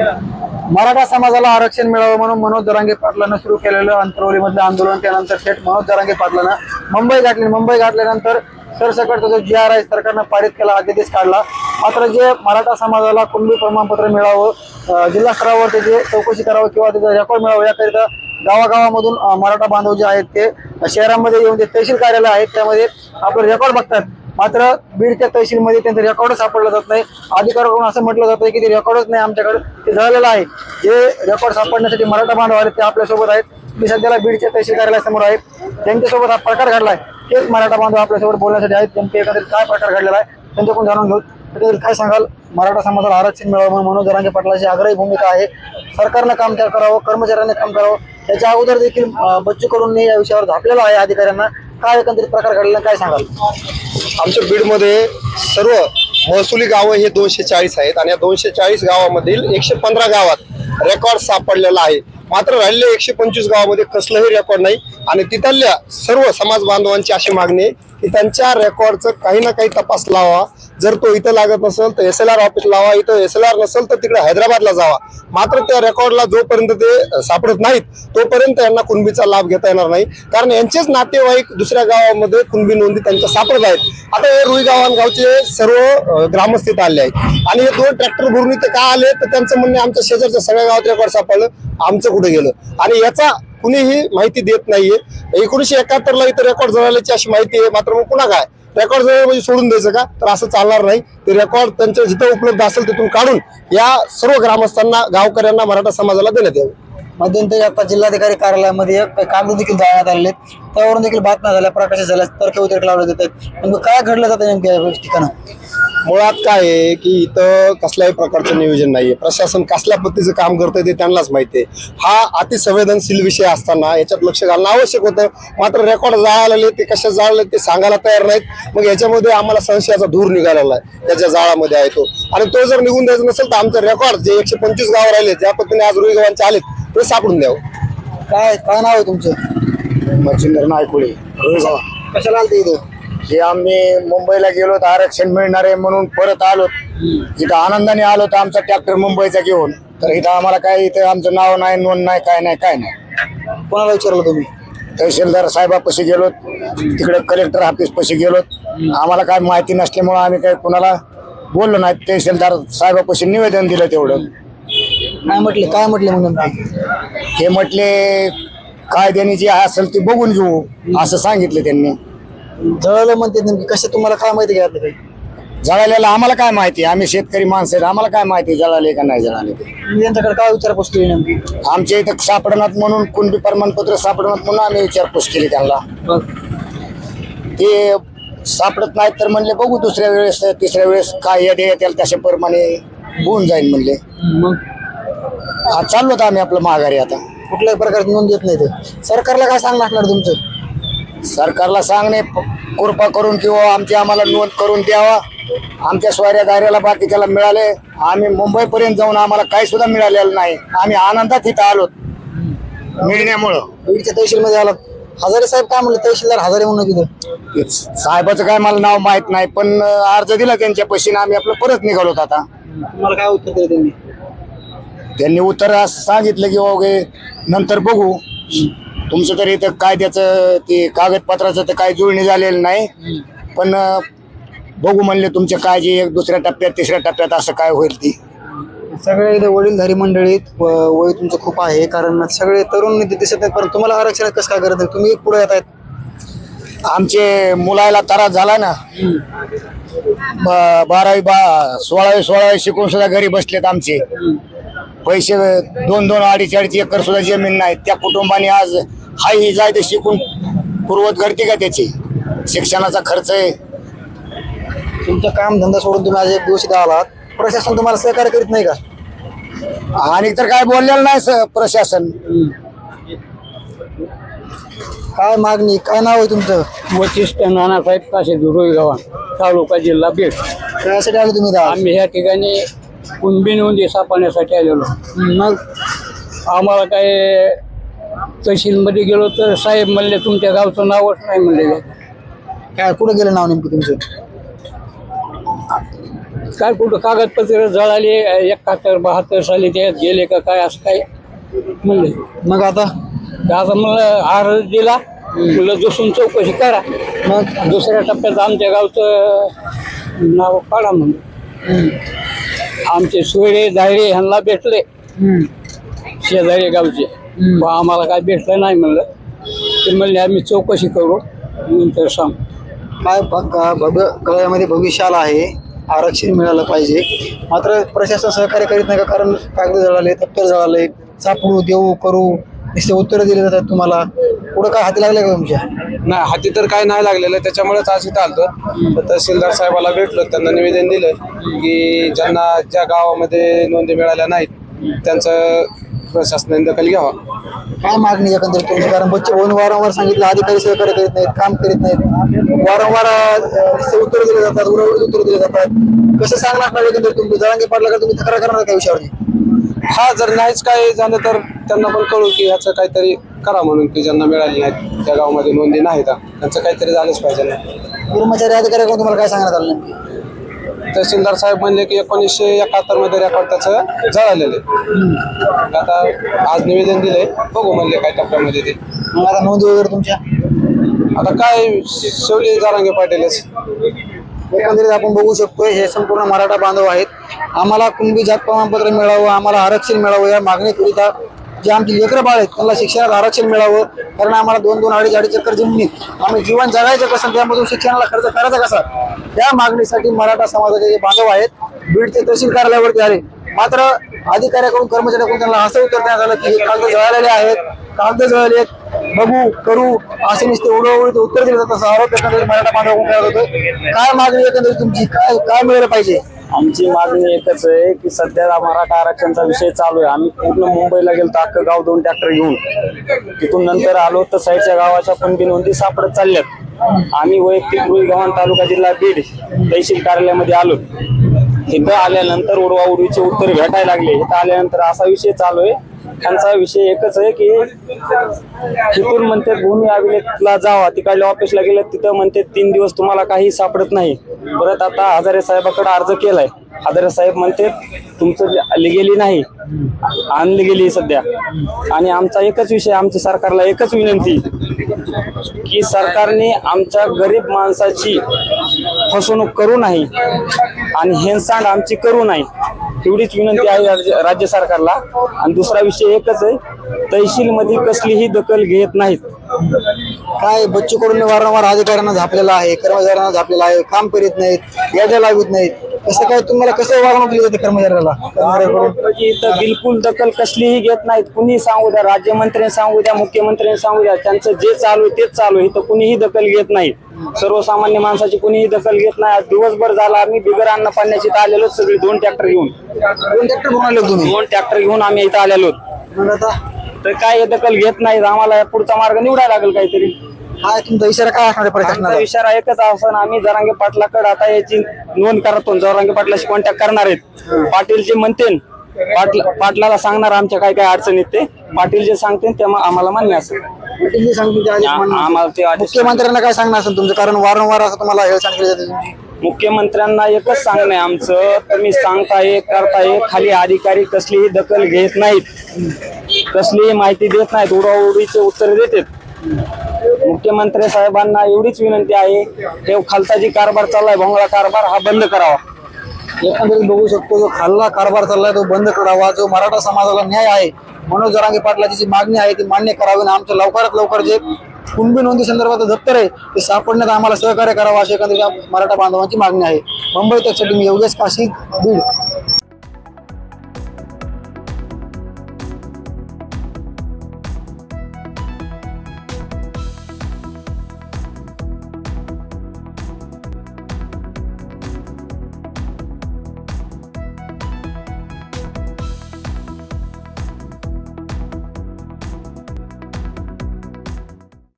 मराठा समाजाला आरक्षण मिळावं म्हणून मनोज दरांगे पाटलानं सुरू केलेलं अंतरवली मधलं आंदोलन त्यानंतर थेट मनोज दरांगे पाटलानं मुंबई गाठली. मुंबई गाठल्यानंतर सरसकट जो जी आर आय सरकारनं पारित केला अध्यादेश काढला. मात्र जे मराठा समाजाला कुणबी प्रमाणपत्र मिळावं जिल्हा स्तरावर त्याची चौकशी करावं किंवा त्याचं रेकॉर्ड मिळावं याकरिता गावागावामधून मराठा बांधव जे आहेत ते शहरामध्ये येऊन जे तहसील कार्यालय आहेत त्यामध्ये आपलं रेकॉर्ड बघतात मात्र बीडच्या तहसीलमध्ये त्यांचं रेकॉर्ड सापडलं जात नाही. अधिकाऱ्याकडून असं म्हटलं जातं की ते रेकॉर्डच नाही आमच्याकडे. ते झालेलं आहे. जे रेकॉर्ड सापडण्यासाठी मराठा बांधव आहेत ते आपल्यासोबत आहेत. मी सध्याला बीडच्या तहसील कार्यालयासमोर आहेत त्यांच्यासोबत हा प्रकार घडलाय तेच मराठा बांधव आपल्यासोबत बोलण्यासाठी आहेत. नेमके एकंदरीत काय प्रकार घडलेला आहे त्यांच्याकडून जाणून घेऊ. एकंदरीत काय सांगाल? मराठा समाजाला आरक्षण मिळावं म्हणून मनोज जरांगे पाटलाची आग्रही भूमिका आहे. सरकारनं काम त्या करावं कर्मचाऱ्यांनी काम करावं. याच्या अगोदर देखील बच्चू करून या विषयावर झापलेला आहे अधिकाऱ्यांना. काय एकंदरीत प्रकार घडलेला काय सांगाल? आमच्या बीडमध्ये सर्व महसुली गावं हे दोनशे चाळीस आहेत आणि या दोनशे चाळीस गावामधील एकशे पंधरा गावात रेकॉर्ड सापडलेला आहे. मात्र राहिलेल्या एकशे पंचवीस गावामध्ये कसलंही रेकॉर्ड नाही. आणि तिथल्या सर्व समाज बांधवांची अशी मागणी आहे की त्यांच्या रेकॉर्डचं काही ना काही तपास लावा. जर तो इथं लागत नसेल तर एस एल आर ऑफिस लावा. इथं एस एल आर नसेल तर तिकडे हैदराबादला जावा. मात्र त्या रेकॉर्डला जोपर्यंत ते सापडत नाहीत तोपर्यंत यांना कुणबीचा लाभ घेता येणार नाही. कारण यांचेच नातेवाईक दुसऱ्या गावामध्ये कुणबी नोंदी त्यांच्या सापडत आहेत. आता हे रुई गावांगावचे सर्व ग्रामस्थित आले आहेत. आणि हे दोन ट्रॅक्टर भरून इथं का आले? तर त्यांचं म्हणणे आमच्या शेजारच्या सगळ्या गावात रेकॉर्ड सापडलं. आमचं कुठे गेलं? आणि याचा कुणीही माहिती देत नाहीये. एकोणीशे एकाहत्तरला इथं रेकॉर्ड जळाल्याची अशी माहिती आहे मात्र मग पुन्हा काय? रेकॉर्ड जवळ म्हणजे सोडून द्यायचं का? तर असं चालणार नाही. ते रेकॉर्ड त्यांच्या जिथं उपलब्ध असेल तिथून काढून या सर्व ग्रामस्थांना गावकऱ्यांना मराठा समाजाला देण्यात यावं. मध्यंतरी आता जिल्हाधिकारी कार्यालयामध्ये कागद देखील जाळण्यात आलेले त्यावरून देखील बातम्या झाल्या प्रकाशित झाल्या तर्क वितर्क लावले जात आहेत नेमकं काय घडलं जातं नेमक्या ठिकाणं मुळात काय आहे की इथं कसल्याही प्रकारचं नियोजन नाहीये. प्रशासन कसल्या पद्धतीचं काम करतंय ते त्यांनाच माहिती आहे हा अतिसंवेदनशील विषय असताना याच्यात लक्ष घालणं आवश्यक होतं. मात्र रेकॉर्ड जाळाले ते कशा जाळले ते सांगायला तयार नाहीत. मग याच्यामध्ये आम्हाला संशयाचा धूर निघालेला आहे. त्याच्या जाळामध्ये आहे तो. आणि तो जर निघून द्यायचा नसेल तर आमचं रेकॉर्ड जे एकशे पंचवीस गावं राहिले ज्या पद्धतीने आज रुईगवांचे आलेत ते सापडून द्यावं. काय काय नाव आहे तुमचं? मच्छिंद्र नायकुळे. कशाला आलते इथं? हे आम्ही मुंबईला गेलो तर आरक्षण मिळणार आहे म्हणून परत आलो. इथं आनंदाने आलो तर आमचा ट्रॅक्टर मुंबईचा घेऊन. तर इथं आम्हाला काय इथं आमचं नाव नाही नोंद नाही काय नाही काय नाही. कोणाला विचारलं तुम्ही? तहसीलदार साहेबापाशी गेलो तिकडे कलेक्टर ऑफिस पाशी गेलो आम्हाला काय माहिती नसल्यामुळं आम्ही काही कुणाला बोललो नाही. तहसीलदार साहेबापाशी निवेदन दिलं तेवढं. काय म्हटले काय म्हटले नेमके हे म्हटले कायद्याने जे असेल ते बघून घेऊ असं सांगितलं त्यांनी. जळलं म्हणते नेमकी कसं तुम्हाला काय माहिती घ्यायला काही? जळालेलं आम्हाला काय माहिती? आम्ही शेतकरी माणसं आहेत आम्हाला काय माहिती जळाले का नाही जळाले ते? त्यांच्याकडे काय विचारपूस केली नेमकी? आमच्या इथं सापडणार म्हणून कुणबी प्रमाणपत्र सापडणार म्हणून आम्ही विचारपूस केली त्यांना. बघ ते सापडत नाहीत तर म्हणले बघू दुसऱ्या वेळेस तिसऱ्या वेळेस काय येते येतील तशा प्रमाणे होऊन जाईल म्हणले. मग? आज चाललो तर आम्ही आपलं माघारी आता. कुठल्याही प्रकारची नोंद येत नाही ते. सरकारला काय सांगणं असणार तुमचं? सरकारला सांगणे प- कृपा करून किंवा आमची आम्हाला नोंद करून द्यावा. आमच्या स्वाऱ्या दाऱ्याला बाकीच्याला मिळाले. आम्ही मुंबईपर्यंत जाऊन आम्हाला काही सुद्धा मिळालेलं नाही. आम्ही आनंदात इथं आलो मिळण्यामुळं. बीडच्या तहसीलमध्ये आला हजारे साहेब काय म्हणले? तहसीलदार हजारे म्हणून तिथं ते साहेबाचं काय मला नाव माहीत नाही पण अं, अर्ज दिला त्यांच्या पशीने. आम्ही आपलं परत निघालोत आता. तुम्हाला काय उत्तर दिलं त्यांनी? त्यांनी उत्तर असं सांगितलं की वगैरे नंतर बघू. तुमचं तर इथं कायद्याचं ते कागदपत्राचं तर काही जुळणी झालेलं नाही. पण बघू म्हणले तुमचे काय जे एक दुसऱ्या टप्प्यात तिसऱ्या टप्प्यात असं काय होईल ती. सगळे इथे वडीलधारी मंडळीत वय तुमचं खूप आहे कारण सगळे तरुण दिसत नाहीत पण तुम्हाला आरक्षणात कसं काय करत नाही तुम्ही पुढे येत आहेत. आमचे मुलाला त्रास झाला ना. बारावी बा सोळावी सोळावी शिकून सुद्धा घरी बसलेत आमचे. पैसे दोन दोन अडीच अडीच एकर सुद्धा जमीन नाही. त्या कुटुंबाने आज हाय ही जाय ते शिकून पूर्वत घडते का त्याची? शिक्षणाचा खर्च आहे. तुमचं काम धंदा सोडून तुम्ही आज एक दिवस इथं आलात. प्रशासन तुम्हाला सहकार्य करीत नाही का? आणि तर काय बोललेलं नाही स- प्रशासन. काय मागणी? काय नाव आहे तुमचं? वशिष्ठ नानासाहेब काशे दुरोई गावा तालुका जिल्हा बीड. त्यासाठी आले तुम्ही? आम्ही ह्या ठिकाणी कुणबी नोंदी सापडण्यासाठी आलेलो. मग आम्हाला काय तहसीलमध्ये गेलो तर साहेब म्हणले तुमच्या गावचं नावच नाही म्हणले काय कुठे गेलं नाव नेमकं तुमचं? काय कुठं कागदपत्र जळाले एकाहत्तर बहात्तर साली त्यात गेले का काय असं काय म्हणले. मग आता? आता मला अर्ज दिला. म्हणलं जोसून चौकशी करा. मग? दुसऱ्या टप्प्यात आमच्या गावचं नाव काढा म्हणून. आमचे सोयरे दायरे ह्यांना भेटले. हम्म. शेजारी गावचे. पण आम्हाला काय भेटलं नाही म्हणलं. ते म्हणले आम्ही चौकशी करू. नंतर सांग. काय ब- ग- भव्य गळ्यामध्ये भविष्याला आहे. आरक्षण मिळालं पाहिजे. मात्र प्रशासन सहकार्य करीत नाही का? कारण कागद जळाले दप्तर जळाले. सापडू देऊ करू. नुसते उत्तरं दिले जातात तुम्हाला. पुढं काय हाती लागले का तुमच्या? नाही हाती तर काय नाही लागलेलं त्याच्यामुळेच आज इथं आलतो. तहसीलदार साहेबाला भेटलो त्यांना निवेदन दिलं की ज्यांना ज्या गावामध्ये नोंदी मिळाल्या नाहीत त्यांचं प्रशासनाने दखल घ्यावा. काय मागणी एकंदरीत तुमची? कारण बच्चे भाऊन वारंवार सांगितलं अधिकारी सहकार्य करीत नाहीत काम करीत नाहीत. वारंवार उत्तर दिले जातात उरवळीत उत्तर दिले जातात. कसं सांगणार नाही एकंदरीत तुम्ही जरांगे पाडला का तुम्ही तक्रार करणार का विषयावरती? हा जर नाहीच काय झालं तर त्यांना पण कळू की ह्याचं काहीतरी करा म्हणून की ज्यांना मिळाली नाहीत त्या गावामध्ये नोंदी नाहीत. त्यांचं काहीतरी झालंच पाहिजे ना. कर्मचारी अधिकारी तुम्हाला काय सांगण्यात आलं नाही? तहसीलदार साहेब म्हणले की एकोणीसशे एकाहत्तरमध्ये रेकॉर्ड त्याचं जळालेलं आहे. आता आज निवेदन दिलंय. बघू म्हणले काय टप्प्यामध्ये ते. मग आता नोंदी वगैरे तुमच्या? आता काय शेवटी जारांगे पाटीलच. एकंदरीत आपण बघू शकतो हे संपूर्ण मराठा बांधव आहेत. आम्हाला कुणबी जात प्रमाणपत्र मिळावं आम्हाला आरक्षण मिळावं या मागणीकरिता जे आमची लेकरं बाळ आहेत त्यांना शिक्षणात आरक्षण मिळावं कारण आम्हाला दोन दोन अडीच अडीच एकर जमिनीत आम्ही जीवन जगायचं कसं त्यामधून शिक्षणाला खर्च करायचा कसा? त्या मागणीसाठी मराठा समाजाचे जे बांधव आहेत बीडचे तहसील कार्यालयावरती आले. मात्र अधिकाऱ्याकडून कर्मचाऱ्याकडून त्यांना असं उत्तर देण्यात आलं की हे कागद जळालेले आहेत. कागद जळाले बघू करू असे नुसते उडवडीत उत्तर दिलं जातं असं आरोप एकंदरीत मराठा बांधव करत काय मागणी एकंदरीत तुमची? काय काय मिळालं पाहिजे? आमची मागणी एकच आहे की सध्या मराठा आरक्षणचा विषय चालू आहे. आम्ही पूर्ण मुंबईला गेलो तर अख्खं गाव दोन ट्रॅक्टर घेऊन. तिथून नंतर आलो तर साईडच्या गावाच्या कुणबी नोंदी सापडत चालल्यात. आम्ही वैयक्तिक रुईगावान तालुका जिल्हा बीड तहसील कार्यालयामध्ये आलो. इथं आल्यानंतर उडवा उडवीचे उत्तर भेटायला लागले. इथं आल्यानंतर असा विषय चालू आहे त्यांचा विषय एकच आहे की तिथून म्हणते भूमी अभिलेखला जावा तिकडल्या ऑफिसला गेलं तिथं म्हणते तीन दिवस तुम्हाला काही सापडत नाही. परत आता हजारे साहेबाकडे अर्ज केलाय. हजारे साहेब म्हणते तुमचं लिगेली नाही आणली गेली सध्या. आणि आमचा एकच विषय आमच्या सरकारला एकच विनंती की सरकारने आमच्या गरीब माणसाची फसवणूक करू नाही आणि हेनसांड आमची करू नाही. एवढीच विनंती आहे राज्य- राज्य सरकारला. आणि दुसरा विषय एकच आहे तहसील मध्ये कसलीही दखल घेत नाहीत. काय बच्चू कडून वारंवार अधिकाऱ्यांना झापलेला आहे कर्मचाऱ्यांना झापलेला आहे काम करीत नाहीत याद्या लावित नाहीत. कसं काय तुम्हाला कसं वागणूक दिली जाते कर्मचाऱ्याला? कर्मचाऱ्याकडून? म्हणजे इथं बिलकुल दखल कसलीही घेत नाहीत. कुणी सांगू द्या राज्यमंत्र्यांनी सांगू द्या मुख्यमंत्र्यांनी सांगू द्या त्यांचं जे चालू आहे तेच चालू आहे. इथं कुणीही दखल घेत नाही सर्वसामान्य माणसाची कुणीही दखल घेत नाही. आज दिवसभर झाला आम्ही बिगर अन्न पाण्याची इथं आलेलो सगळे. दोन ट्रॅक्टर घेऊन. दोन ट्रॅक्टर घेऊन आले तुम्ही? दोन ट्रॅक्टर घेऊन आम्ही इथं आलेलो. मग आता? तर काय हे दखल घेत नाहीत. आम्हाला पुढचा मार्ग निवडायला लागेल काहीतरी. काय तुमचा इशारा काय असणार आहे आमचा इशारा एकच असं आम्ही जरांगे पाटलाकडे आता याची नोंद करतो जरांगे पाटलाशी कॉन्टॅक्ट करणार आहेत. पाटील जे म्हणते पाटला पाटलाला सांगणार आमच्या काय काय अडचणीत ते. पाटील जे सांगते ते आम्हा- आम्हाला मान्य असेल. सांगतील आधीच आ-. आम्हाला ते मुख्यमंत्र्यांना काय सांगणार असेल तुमचं? कारण वारंवार असं तुम्हाला हेळसांड केली जाते तुमची. मुख्यमंत्र्यांना एकच सांगणं आहे आमचं. तुम्ही सांगताय करताय खाली अधिकारी कसलीही दखल घेत नाहीत. कसलीही माहिती देत नाहीत. उडवाउडीचे उत्तर देतात. मुख्यमंत्री साहेबांना एवढीच विनंती आहे हे खालचा जी कारभार चाललाय भोंगळा कारभार हा बंद करावा. एकंदरीत बघू शकतो जो खाल्ला कारभार चाललाय तो बंद करावा जो मराठा समाजाला न्याय आहे मनोज जरांगे पाटलाची जी मागणी आहे ती मान्य करावी आणि आमच्या लवकरात लवकर जे कुणबी नोंदी संदर्भात दप्तर आहे ते सापडण्यात आम्हाला सहकार्य करावं अशी एकंदरीत मराठा बांधवांची मागणी आहे. मुंबई तक्षटी मी योगेश काशी बीड.